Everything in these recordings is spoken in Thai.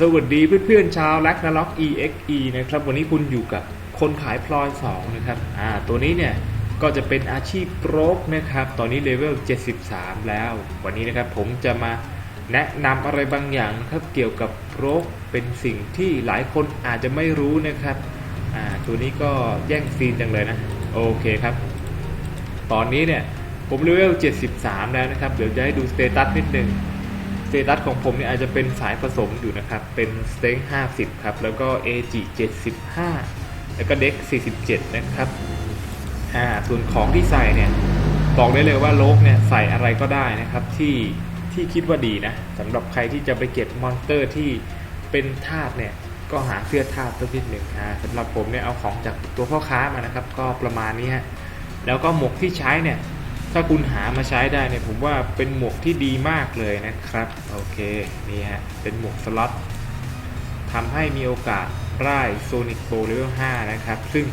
สวัสดีเพื่อนๆชาวลักนาล็อก EXE นะครับ วันนี้คุณอยู่กับคนขายพลอย 2 นะครับ อ่า ตัวนี้เนี่ย ก็จะเป็นอาชีพโบรกนะครับ ตอนนี้เลเวล 73 แล้ว วันนี้นะครับผมจะมาแนะนำอะไรบางอย่างนะครับ เกี่ยวกับโบรกเป็นสิ่งที่หลายคนอาจจะไม่รู้นะครับ อ่า ตัวนี้ก็แย่งซีนจังเลยนะ โอเคครับ ตอนนี้เนี่ย ผมเลเวล 73 แล้วนะครับ เดี๋ยวจะให้ดูสเตตัสนิดนึง เตตัสของผมเนี่ยอาจจะเป็นสายผสมอยู่นะครับ เป็นสเต็ง50 ครับ แล้วก็ AG 75 แล้วก็เด็ก47 นะครับ อ่า ส่วนของที่ใส่เนี่ย บอกได้เลยว่าโลกเนี่ยใส่อะไรก็ได้นะครับ ที่ที่คิดว่าดีนะสำหรับใครที่จะไปเก็บมอนสเตอร์ที่เป็นธาตุเนี่ย ก็หาเสื้อธาตุสักนิดหนึ่งอ่าสำหรับผมเนี่ยเอาของจากตัวพ่อค้ามานะครับ ก็ประมาณนี้ฮะ แล้วก็หมวกที่ใช้เนี่ย ถ้าคุณหามาใช้ได้เนี่ยผมว่าเป็นหมวกที่ดีมากเลยนะครับ โอเคนี่ฮะเป็นหมวกสล็อตทำให้มีโอกาสร่ายโซนิกโบเลเวล5นะครับ ซึ่ง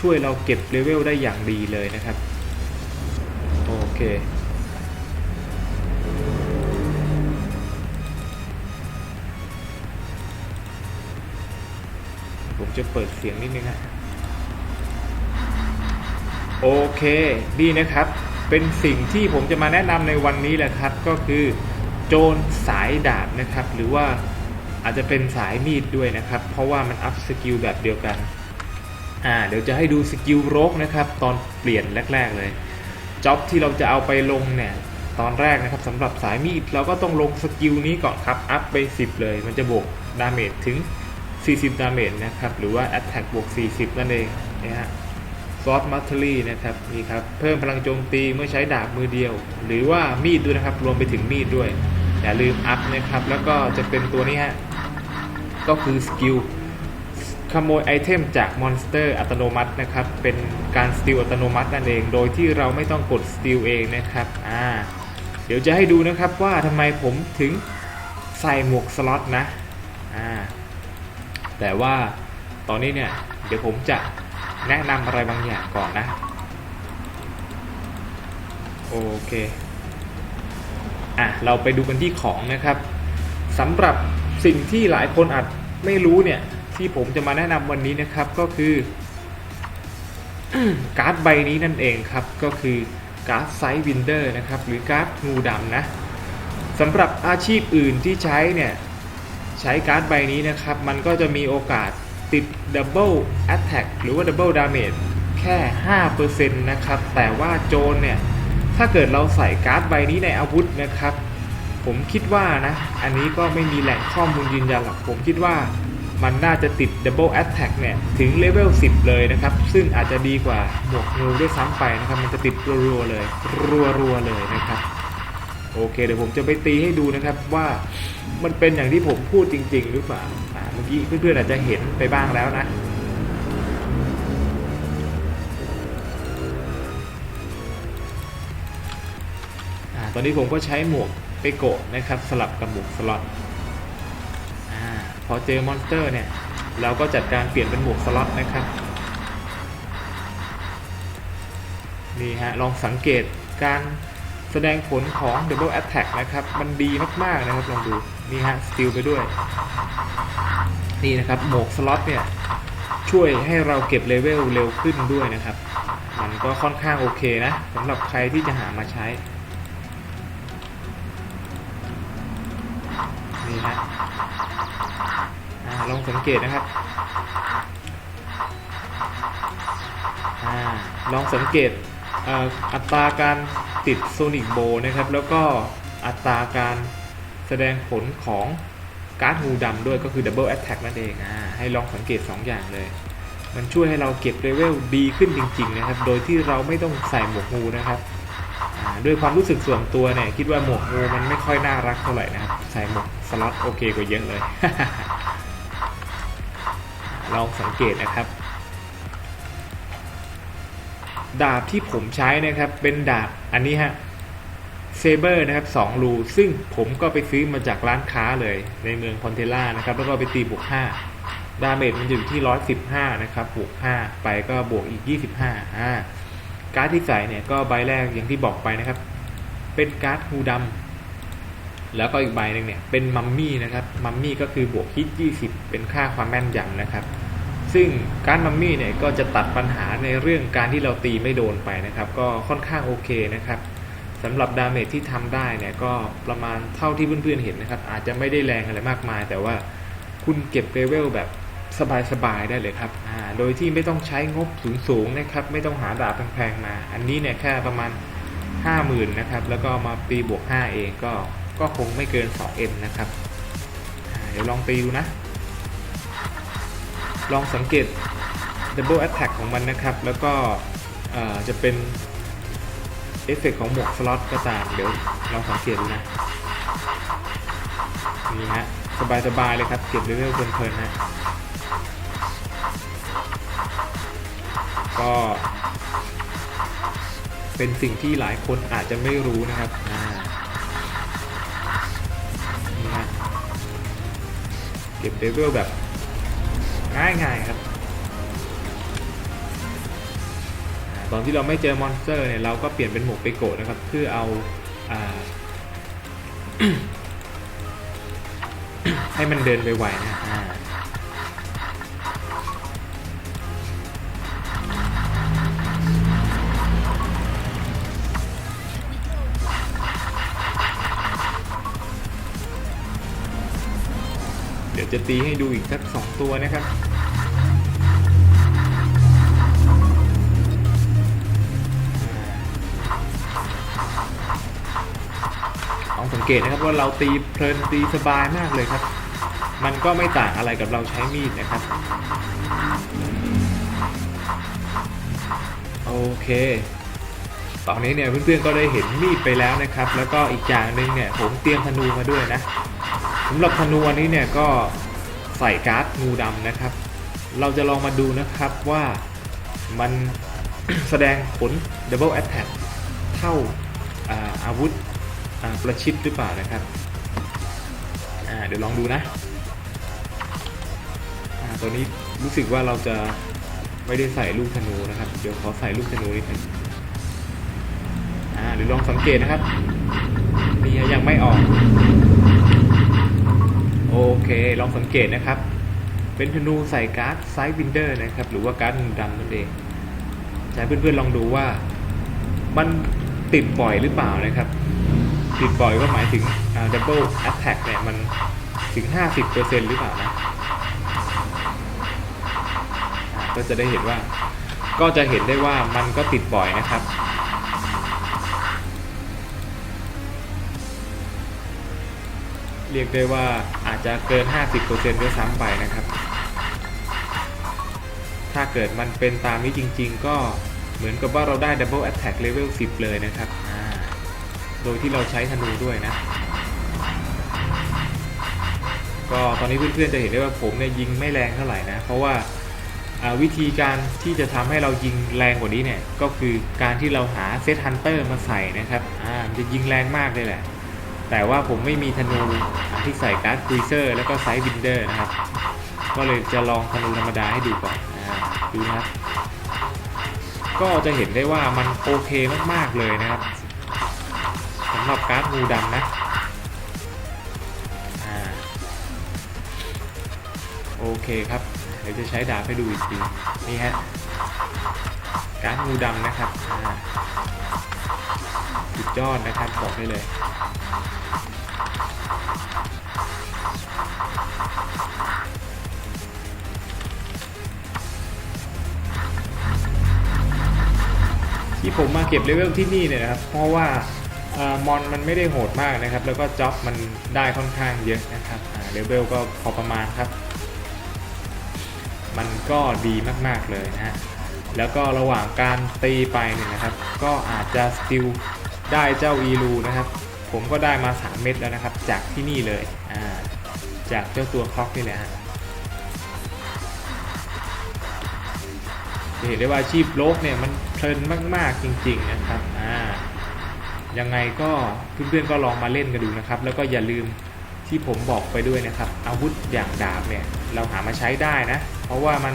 ช่วยเราเก็บเลเวลได้อย่างดีเลยนะครับ โอเคผมจะเปิดเสียงนิดนึงฮะโอเค ดีนะครับ เป็นสิ่งที่ผมจะมาแนะนำในวันนี้แหละครับ ก็คือโจรสายดาบนะครับ หรือว่าอาจจะเป็นสายมีดด้วยนะครับ เพราะว่ามันอัพสกิลแบบเดียวกันอ่าเดี๋ยวจะให้ดูสกิลโรกนะครับ ตอนเปลี่ยนแรก ๆ เลยจ็อบที่เราจะเอาไปลงเนี่ยตอนแรกนะครับสำหรับสายมีดเราก็ต้องลงสกิลนี้ก่อนครับอัพไป 10 เลย มันจะบวกดาเมจถึง 40 ดาเมจนะครับ หรือว่า Attack บวก 40 นั่นเองนะฮะ ซอสมัตเตอรี่นะครับนี่ครับเพิ่มพลังโจมตีเมื่อใช้ดาบมือเดียว หรือว่ามีดด้วยนะครับ รวมไปถึงมีดด้วย อย่าลืมอัพนะครับ แล้วก็จะเป็นตัวนี้ฮะก็คือสกิลขโมยไอเทมจากมอนสเตอร์อัตโนมัตินะครับ เป็นการสติลอัตโนมัตินั่นเอง โดยที่เราไม่ต้องกดสติลเองนะครับอ่าเดี๋ยวจะให้ดูนะครับว่าทำไมผมถึงใส่หมวกสล็อตนะอ่าแต่ว่าตอนนี้เนี่ย เดี๋ยวผมจะ แนะนำอะไรบางอย่างก่อนนะ โอเค อะ เราไปดูกันที่ของนะครับสำหรับสิ่งที่หลายคนอาจไม่รู้เนี่ย ที่ผมจะมาแนะนำวันนี้นะครับก็คือ การ์ดใบนี้นั่นเองครับ ก็คือการ์ดไซส์วินเดอร์นะครับ หรือการ์ดงูดำนะสำหรับอาชีพอื่นที่ใช้เนี่ย ใช้การ์ดใบนี้นะครับ มันก็จะมีโอกาส ติด Double Attack หรือว่า Double Damage แค่ 5%นะครับ แต่ว่าโจรเนี่ย ถ้าเกิดเราใส่การ์ดใบนี้ในอาวุธนะครับ ผมคิดว่านะ อันนี้ก็ไม่มีแหล่งข้อมูลยืนยันหรอกผมคิดว่ามันน่าจะติด Double Attack เนี่ย ถึงเลเวล 10 เลยนะครับ ซึ่งอาจจะดีกว่าหมวกงูด้วยซ้ำไปนะครับ มันจะติดรัวๆเลย รัวๆเลยนะครับ โอเค เดี๋ยวผมจะไปตีให้ดูนะครับว่ามันเป็นอย่างที่ผมพูดจริง ๆ หรือเปล่า มื่อกี้เพื่อนๆอาจจะเห็นไปบ้างแล้วนะ ตอนนี้ผมก็ใช้หมวกเปโกะนะครับสลับกับหมวกสล็อตอพอเจอมอนสเตอร์เนี่ย เราก็จัดการเปลี่ยนเป็นหมวกสล็อตนะครับ นี่ฮะ ลองสังเกตการแสดงผลของ Double Attack นะครับ มันดีมาก ๆ นะครับ ลองดู นี่ฮะสติลไปด้วย นี่นะครับหมวกสล็อตเนี่ยช่วยให้เราเก็บเลเวลเร็วขึ้นด้วยนะครับ มันก็ค่อนข้างโอเคนะสำหรับใครที่จะหามาใช้นี่ฮะลองสังเกตนะครับอลองสังเกตอ่ออัตราการติดโซนิกโบนะครับ แล้วก็อัตราการ แสดงผลของการ์ดฮูดำด้วยก็คือ Double Attack นั่นเองอ่าให้ลองสังเกต 2 อย่างเลย มันช่วยให้เราเก็บเลเวลดีขึ้นจริง ๆ นะครับ โดยที่เราไม่ต้องใส่หมวกงูนะครับด้วยความรู้สึกส่วนตัวเนี่ย คิดว่าหมวกงูมันไม่ค่อยน่ารักเท่าไหร่นะครับ ใส่หมวกสล็อตโอเคกว่าเยอะเลย ลองสังเกตนะครับ ดาบที่ผมใช้นะครับเป็นดาบอันนี้ฮะ เซเบอร์นะครับ2รูซึ่งผมก็ไปซื้อมาจากร้านค้าเลย ในเมืองพอนเทล่านะครับ แล้วก็ไปตีบวก5ดาเมจมันอยู่ที่115นะครับบวก5ไปก็บวกอีก25อ่าการ์ดที่ใส่เนี่ยก็ใบแรกอย่างที่บอกไปนะครับ เป็นการ์ดฮูดำแล้วก็อีกใบหนึ่งเนี่ยเป็นมัมมี่นะครับมัมมี่ก็คือบวกฮิต20เป็นค่าความแม่นยำนะครับซึ่งการมัมมี่เนี่ยก็จะตัดปัญหาในเรื่องการที่เราตีไม่โดนไปนะครับ ก็ค่อนข้างโอเคนะครับ สำหรับดาเมจที่ทำได้เนี่ยก็ประมาณเท่าที่เพื่อนๆเห็นนะครับ อาจจะไม่ได้แรงอะไรมากมาย แต่ว่าคุณเก็บเลเวลแบบสบายๆได้เลยครับอ่าโดยที่ไม่ต้องใช้งบสูงๆนะครับ ไม่ต้องหาดาบแพงๆมา อันนี้เนี่ยแค่ประมาณ 50,000นะครับ แล้วก็มาตีบวก 5 เองก็ก็คงไม่เกิน 2M นะครับ เดี๋ยวลองตีดูนะ ลองสังเกต Double Attack ของมันนะครับ แล้วก็จะเป็น เอฟเฟกต์ของหมวกสล็อตก็ตาม เดี๋ยวลองสังเกตดูนะ นี่ฮะ สบายๆเลยครับ เก็บเลเวลเพลินๆนะก็เป็นสิ่งที่หลายคนอาจจะไม่รู้นะครับนี่ฮะเก็บเลเวลแบบง่ายๆครับ ตอนที่เราไม่เจอมอนสเตอร์เนี่ยเราก็เปลี่ยนเป็นหมวกไปโกะนะครับ เพื่อเอาอาให้มันเดินไปไวๆนะเดี๋ยวจะตีให้ดูอีกสักสองตัวนะครับ ลองสังเกตนะครับว่าเราตีเพลินตีสบายมากเลยครับ มันก็ไม่ต่างอะไรกับเราใช้มีดนะครับ โอเคตอนนี้เนี่ยเพื่อนๆก็ได้เห็นมีดไปแล้วนะครับ แล้วก็อีกอย่างหนึ่งเนี่ยผมเตรียมธนูมาด้วยนะสำหรับธนูอันนี้เนี่ยก็ใส่การ์ดงูดำนะครับ เราจะลองมาดูนะครับว่ามันแสดงผล Double Attack เท่าอาอาวุธ ประชิดหรือเปล่านะครับเดี๋ยวลองดูนะตัวนี้รู้สึกว่าเราจะไม่ได้ใส่ลูกธนูนะครับ เดี๋ยวขอใส่ลูกธนูนิดนึงเดี๋ยวลองสังเกตนะครับนี่ยังไม่ออก โอเคลองสังเกตนะครับ เป็นธนูใส่การ์ดไซด์วินเดอร์นะครับ หรือว่าการ์ดดำนั่นเองให้เพื่อนๆลองดูว่ามันติดบ่อยหรือเปล่านะครับ ติดบ่อยก็หมายถึง double attack เนี่ยมันถึง 50%หรือเปล่านะอ่าก็จะได้เห็นว่าก็จะเห็นได้ว่ามันก็ติดบ่อยนะครับ เรียกได้ว่าอาจจะเกิน 50%ด้วยซ้ำไปนะครับ ถ้าเกิดมันเป็นตามนี้จริงๆ ก็เหมือนกับว่าเราได้ double attack level 10 เลยนะครับ โดยที่เราใช้ธนูด้วยนะ ก็ตอนนี้เพื่อนๆจะเห็นได้ว่าผมเนี่ยยิงไม่แรงเท่าไหร่นะ เพราะว่าวิธีการที่จะทำให้เรายิงแรงกว่านี้เนี่ย ก็คือการที่เราหาเซตฮันเตอร์มาใส่นะครับอ่ามันจะยิงแรงมากเลยแหละ แต่ว่าผมไม่มีธนูที่ใส่การ์ดครูเซอร์แล้วก็ไซบินเดอร์นะครับ ก็เลยจะลองธนูธรรมดาให้ดูก่อนอ่าดูนะครับ ก็จะเห็นได้ว่ามันโอเคมากๆเลยนะครับ หรับการ์ดงูดำนะอโอเคครับ เดี๋ยวจะใช้ดาบให้ดูอีกที นี่ฮะ การ์ดงูดำนะครับสุดยอดนะครับบอกได้เลยที่ผมมาเก็บเลเวลที่นี่เนี่ยนะครับ เพราะว่า มอนมันไม่ได้โหดมากนะครับ แล้วก็จ็อบมันได้ค่อนข้างเยอะนะครับเลเวลก็พอประมาณครับ มันก็ดีมากๆเลยนะฮะแล้วก็ระหว่างการตีไปเนี่ยนะครับ ก็อาจจะสติลได้เจ้าอีลูนะครับ ผมก็ได้มา 3 เม็ดแล้วนะครับ จากที่นี่เลยอ่าจากเจ้าตัวคล็อกนี่แหละฮะจะเห็นได้ว่าอาชีพโลกเนี่ยมันเพลินมากๆจริง ๆนะครับอ่า ยังไงก็เพื่อนๆก็ลองมาเล่นกันดูนะครับ แล้วก็อย่าลืมที่ผมบอกไปด้วยนะครับ อาวุธอย่างดาบเนี่ยเราหามาใช้ได้นะ เพราะว่ามัน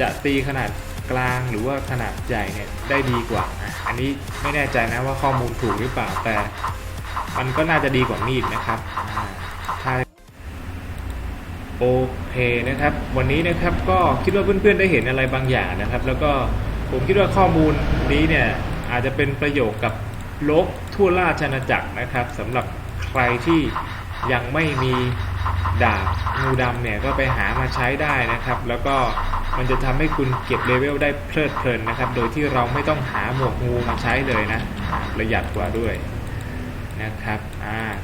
จะตีขนาดกลางหรือว่าขนาดใหญ่เนี่ยได้ดีกว่าอะอันนี้ไม่แน่ใจนะว่าข้อมูลถูกหรือเปล่าแต่มันก็น่าจะดีกว่ามีดนะครับอ่าถ้าโอเคนะครับ วันนี้นะครับก็คิดว่าเพื่อนๆได้เห็นอะไรบางอย่างนะครับ แล้วก็ผมคิดว่าข้อมูลนี้เนี่ยอาจจะเป็นประโยชน์กับ ลกทั่วราชอาณาจักรนะครับสำหรับใครที่ยังไม่มีดาบงูดำเนี่ยก็ไปหามาใช้ได้นะครับ แล้วก็มันจะทำให้คุณเก็บเลเวลได้เพลิดเพลินนะครับ โดยที่เราไม่ต้องหาหมวกงูมาใช้เลยนะ ประหยัดกว่าด้วยนะครับ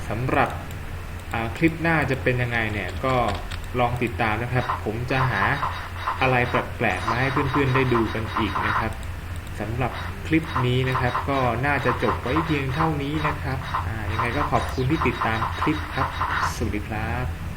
สำหรับคลิปหน้าจะเป็นยังไงเนี่ยก็ลองติดตามนะครับ ผมจะหาอะไรแปลกๆมาให้เพื่อนๆได้ดูกันอีกนะครับ สำหรับคลิปนี้นะครับ ก็น่าจะจบไว้เพียงเท่านี้นะครับยังไงก็ขอบคุณที่ติดตามคลิปครับ สวัสดีครับ